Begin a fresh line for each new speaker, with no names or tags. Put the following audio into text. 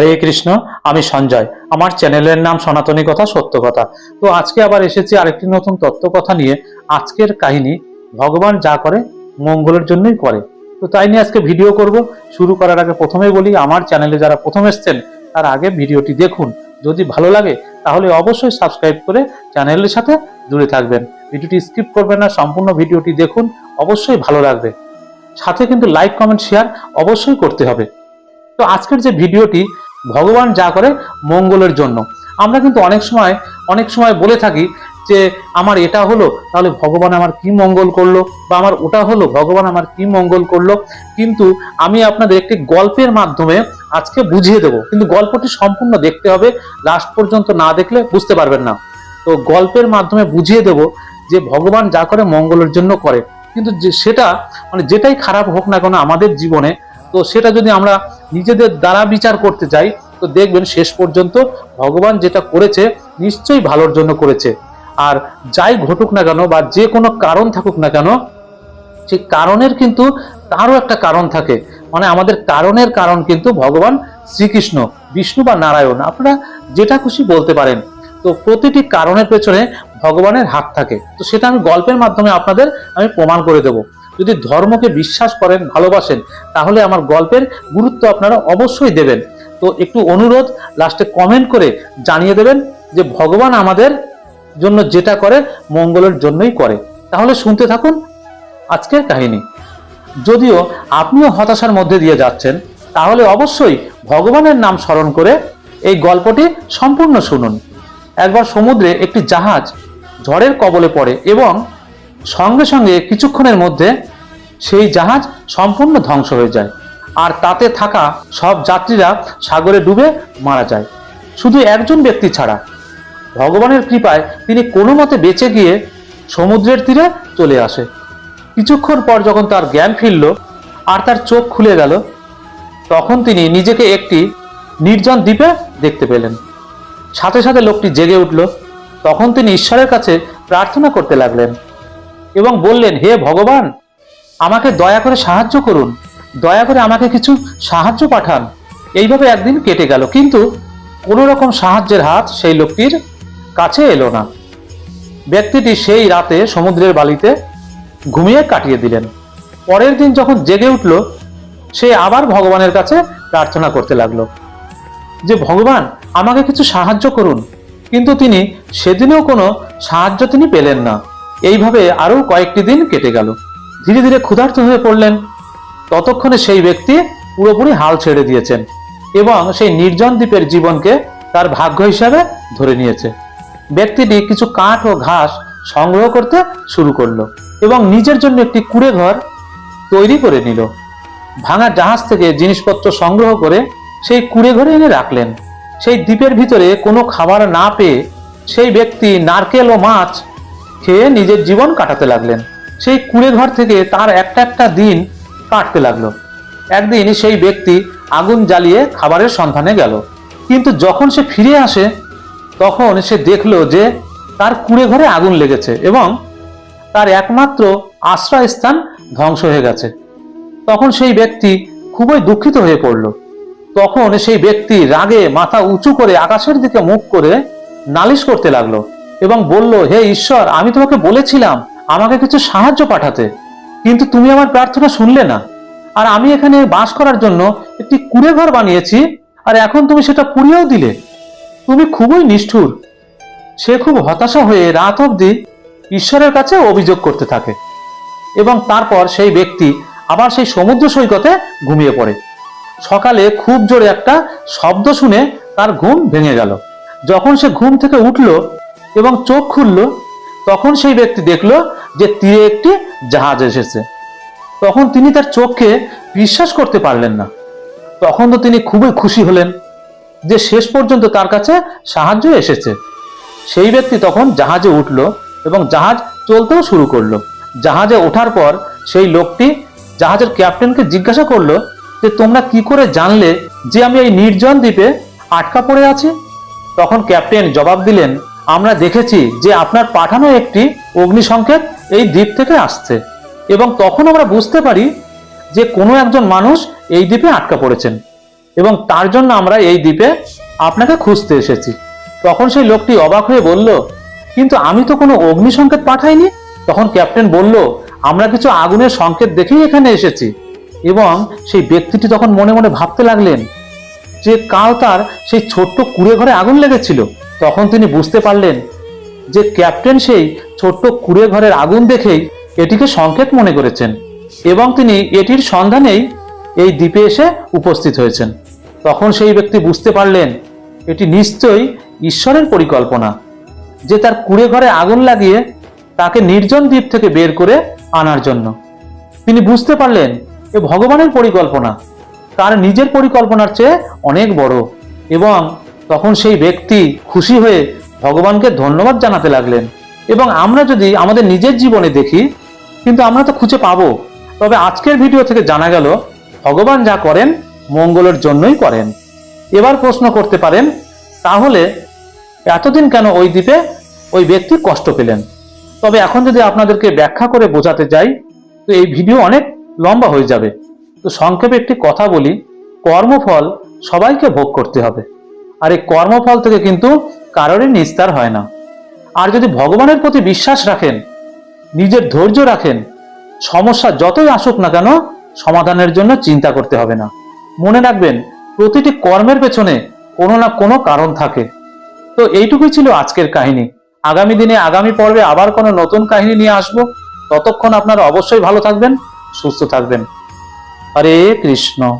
হরে কৃষ্ণ, আমি সঞ্জয়। আমার চ্যানেলের নাম সনাতনী কথা, সত্য কথা। তো আজকে আবার এসেছি আরেকটি নতুন তত্ত্ব কথা নিয়ে। আজকের কাহিনী, ভগবান যা করে, মঙ্গলের জন্যই করে। তো তাই নিয়ে আজকে ভিডিও করব। শুরু করার আগে প্রথমেই বলি, আমার চ্যানেলে যারা প্রথম এসছেন, তার আগে ভিডিওটি দেখুন। যদি ভালো লাগে, তাহলে অবশ্যই সাবস্ক্রাইব করে চ্যানেলের সাথে জুড়ে থাকবেন। ভিডিওটি স্কিপ করবেন না, সম্পূর্ণ ভিডিওটি দেখুন, অবশ্যই ভালো লাগবে। সাথে কিন্তু লাইক, কমেন্ট, শেয়ার অবশ্যই করতে হবে। তো আজকের যে ভিডিওটি ভগবান যা করে মঙ্গলের জন্য। আমরা কিন্তু অনেক সময় অনেক সময় বলে থাকি যে, আমার এটা হলো, তাহলে ভগবান আমার কি মঙ্গল করল? বা, আমার ওটা হলো, ভগবান আমার কি মঙ্গল করল? কিন্তু আমি আপনাদের একটি গল্পের মাধ্যমে আজকে বুঝিয়ে দেব। কিন্তু গল্পটি সম্পূর্ণ দেখতে হবে, লাস্ট পর্যন্ত না দেখলে বুঝতে পারবেন না। তো গল্পের মাধ্যমে বুঝিয়ে দেব যে, ভগবান যা করে মঙ্গলের জন্য করে। কিন্তু যে, সেটা মানে যেটাই খারাপ হোক না কেন, আমাদের জীবনে তো সেটা যদি আমরা নিজেদের দ্বারা বিচার করতে যাই তো দেখবেন শেষ পর্যন্ত ভগবান যেটা করেছে নিশ্চয়ই ভালোর জন্য করেছে। আর যাই ঘটুক না কেন বা যে কোনো কারণ থাকুক না কেন সেই কারণের কিন্তু তারও একটা কারণ থাকে। মানে আমাদের কারণের কারণ কিন্তু ভগবান শ্রীকৃষ্ণ, বিষ্ণু বা নারায়ণ, আপনারা যেটা খুশি বলতে পারেন। তো প্রতিটি কারণের পেছনে ভগবানের হাত থাকে। তো সেটা আমি গল্পের মাধ্যমে আপনাদের আমি প্রমাণ করে দেব। যদি ধর্মকে বিশ্বাস করেন, ভালোবাসেন, তাহলে আমার গল্পের গুরুত্ব আপনারা অবশ্যই দেবেন। তো একটু অনুরোধ লাস্টে কমেন্ট করে জানিয়ে দেবেন যে ভগবান আমাদের জন্য যেটা করে, মঙ্গলের জন্যই করে। তাহলে শুনতে থাকুন আজকের কাহিনী। যদিও আপনিও হতাশার মধ্যে দিয়ে যাচ্ছেন, তাহলে অবশ্যই ভগবানের নাম স্মরণ করে এই গল্পটি সম্পূর্ণ শুনুন। একবার সমুদ্রে একটি জাহাজ ঝড়ের কবলে পড়ে এবং সঙ্গে সঙ্গে কিছুক্ষণের মধ্যে সেই জাহাজ সম্পূর্ণ ধ্বংস হয়ে যায়। আর তাতে থাকা সব যাত্রীরা সাগরে ডুবে মারা যায়। শুধু একজন ব্যক্তি ছাড়া। ভগবানের কৃপায় তিনি কোনো মতে বেঁচে গিয়ে সমুদ্রের তীরে চলে আসে। কিছুক্ষণ পর যখন তার জ্ঞান ফিরল আর তার চোখ খুলে গেল, তখন তিনি নিজেকে একটি নির্জন দ্বীপে দেখতে পেলেন। সাথে সাথে লোকটি জেগে উঠল। তখন তিনি ঈশ্বরের কাছে প্রার্থনা করতে লাগলেন। এবং বললেন, হে ভগবান, আমাকে দয়া করে সাহায্য করুন। দয়া করে আমাকে কিছু সাহায্য পাঠান। এইভাবে একদিন কেটে গেল। কিন্তু কোনো রকম সাহায্যের হাত সেই লোকটির কাছে এলো না। ব্যক্তিটি সেই রাতে সমুদ্রের বালিতে ঘুমিয়ে কাটিয়ে দিলেন। পরের দিন যখন জেগে উঠল, সে আবার ভগবানের কাছে প্রার্থনা করতে লাগল যে, ভগবান, আমাকে কিছু সাহায্য করুন। কিন্তু তিনি সেদিনেও কোনো সাহায্য তিনি পেলেন না। এইভাবে আরও কয়েকটি দিন কেটে গেল। ধীরে ধীরে ক্ষুধার্ত হয়ে পড়লেন। ততক্ষণে সেই ব্যক্তি পুরোপুরি হাল ছেড়ে দিয়েছেন এবং সেই নির্জন দ্বীপের জীবনকে তার ভাগ্য হিসাবে ধরে নিয়েছে। ব্যক্তিটি কিছু কাঠ ও ঘাস সংগ্রহ করতে শুরু করল এবং নিজের জন্য একটি কুড়ে ঘর তৈরি করে নিল। ভাঙা জাহাজ থেকে জিনিসপত্র সংগ্রহ করে সেই কুড়ে ঘরে এনে রাখলেন। সেই দ্বীপের ভিতরে কোনো খাবার না পেয়ে সেই ব্যক্তি নারকেল ও মাছ খেয়ে নিজের জীবন কাটাতে লাগলেন। সেই কুড়ে ঘর থেকে তার একটা একটা দিন কাটতে লাগল। একদিন সেই ব্যক্তি আগুন জ্বালিয়ে খাবারের সন্ধানে গেল। কিন্তু যখন সে ফিরে আসে, তখন সে দেখল যে তার কুড়ে ঘরে আগুন লেগেছে এবং তার একমাত্র আশ্রয়স্থান ধ্বংস হয়ে গেছে। তখন সেই ব্যক্তি খুবই দুঃখিত হয়ে পড়ল। তখন সেই ব্যক্তি রাগে মাথা উঁচু করে আকাশের দিকে মুখ করে নালিশ করতে লাগল। এবং বলল, হে ঈশ্বর, আমি তোমাকে বলেছিলাম আমাকে কিছু সাহায্য পাঠাতে, কিন্তু তুমি আমার প্রার্থনা শুনলে না। আর আমি এখানে বাস করার জন্য একটি কুড়ে ঘর বানিয়েছি, আর এখন তুমি সেটা পুড়িয়েও দিলে। তুমি খুবই নিষ্ঠুর। সে খুব হতাশা হয়ে রাত অবধি ঈশ্বরের কাছে অভিযোগ করতে থাকে এবং তারপর সেই ব্যক্তি আবার সেই সমুদ্র সৈকতে ঘুমিয়ে পড়ে। সকালে খুব জোরে একটা শব্দ শুনে তার ঘুম ভেঙে গেল। যখন সে ঘুম থেকে উঠল এবং চোখ খুলল। তখন সেই ব্যক্তি দেখল যে তীরে একটি জাহাজ এসেছে। তখন তিনি তার চোখকে বিশ্বাস করতে পারলেন না। তখন তো তিনি খুবই খুশি হলেন যে শেষ পর্যন্ত তার কাছে সাহায্য এসেছে। সেই ব্যক্তি তখন জাহাজে উঠল এবং জাহাজ চলতেও শুরু করল। জাহাজে ওঠার পর সেই লোকটি জাহাজের ক্যাপ্টেনকে জিজ্ঞাসা করল যে, তোমরা কি করে জানলে যে আমি এই নির্জন দ্বীপে আটকা পড়ে আছি? তখন ক্যাপ্টেন জবাব দিলেন আমরা দেখেছি যে আপনার পাঠানো একটি অগ্নিসংকেত এই দ্বীপ থেকে আসছে এবং তখন আমরা বুঝতে পারি যে কোনো একজন মানুষ এই দ্বীপে আটকা পড়েছেন এবং তার জন্য আমরা এই দ্বীপে আপনাকে খুঁজতে এসেছি। তখন সেই লোকটি অবাক হয়ে বলল, কিন্তু আমি তো কোনো অগ্নি সংকেত পাঠাইনি? তখন ক্যাপ্টেন বলল, আমরা কিছু আগুনের সংকেত দেখেই এখানে এসেছি। এবং সেই ব্যক্তিটি তখন মনে মনে ভাবতে লাগলেন যে কাল তার সেই ছোট্ট কুড়ে ঘরে আগুন লেগেছিল। তখন তিনি বুঝতে পারলেন যে ক্যাপ্টেন সেই ছোট্ট কুড়ে ঘরের আগুন দেখেই এটিকে সংকেত মনে করেছেন এবং তিনি এটির সন্ধানেই এই দ্বীপে এসে উপস্থিত হয়েছেন। তখন সেই ব্যক্তি বুঝতে পারলেন এটি নিশ্চয়ই ঈশ্বরের পরিকল্পনা, যে তার কুড়ে ঘরে আগুন লাগিয়ে তাকে নির্জন দ্বীপ থেকে বের করে আনার জন্য। তিনি বুঝতে পারলেন এ ভগবানের পরিকল্পনা, তার নিজের পরিকল্পনার চেয়ে অনেক বড় এবং তখন সেই ব্যক্তি খুশি হয়ে ভগবানকে ধন্যবাদ জানাতে লাগলেন। এবং আমরা যদি আমাদের নিজের জীবনে দেখি, কিন্তু আমরা তো খুঁজে পাবো। তবে আজকের ভিডিও থেকে জানা গেল, ভগবান যা করেন, মঙ্গলের জন্যই করেন। এবার প্রশ্ন করতে পারেন, তাহলে এতদিন কেন ওই দ্বীপে ওই ব্যক্তি কষ্ট পেলেন? তবে এখন যদি আপনাদেরকে ব্যাখ্যা করে বোঝাতে যাই, তো এই ভিডিও অনেক লম্বা হয়ে যাবে। তো সংক্ষেপে একটি কথা বলি, কর্মফল সবাইকে ভোগ করতে হবে। আর এই কর্মফল থেকে কিন্তু কারোরই নিস্তার হয় না। আর যদি ভগবানের প্রতি বিশ্বাস রাখেন, নিজের ধৈর্য রাখেন, সমস্যা যতই আসুক না কেন সমাধানের জন্য চিন্তা করতে হবে না। মনে রাখবেন, প্রতিটি কর্মের পেছনে কোনো না কোনো কারণ থাকে। তো এইটুকুই ছিল আজকের কাহিনী। আগামী দিনে, আগামী পর্বে আবার কোনো নতুন কাহিনী নিয়ে আসব। ততক্ষণ আপনারা অবশ্যই ভালো থাকবেন, সুস্থ থাকবেন। হরে কৃষ্ণ।